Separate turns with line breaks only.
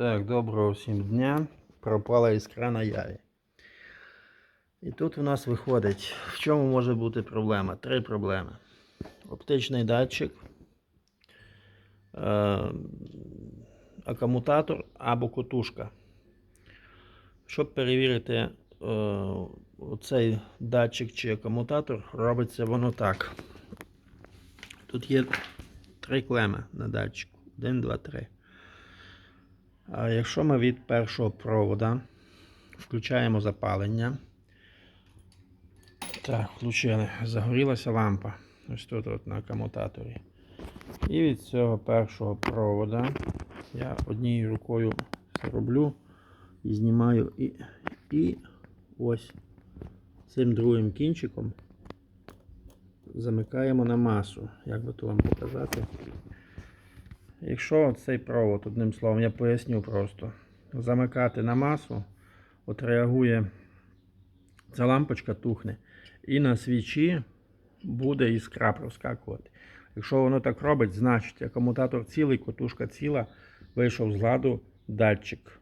Так, доброго всім дня. Пропала іскра на яві. І тут у нас виходить, в чому може бути проблема? Три проблеми. Оптичний датчик, е, акумулятор або котушка. Щоб перевірити е, оцей датчик чи акумулятор, робиться воно так. Тут є три клеми на датчику. Один, два, три. А якщо ми від першого провода включаємо запалення. Так, включили. Загорілася лампа. Ось тут от на комутаторі. І від цього першого провода я однією рукою роблю і знімаю і, і ось цим другим кінчиком замикаємо на масу. Як би то вам показати? Якщо цей провод, одним словом, я поясню просто, замикати на масу, от реагує, ця лампочка тухне, і на свічі буде іскра проскакувати. Якщо воно так робить, значить акумулятор цілий, котушка ціла, вийшов з ладу датчик.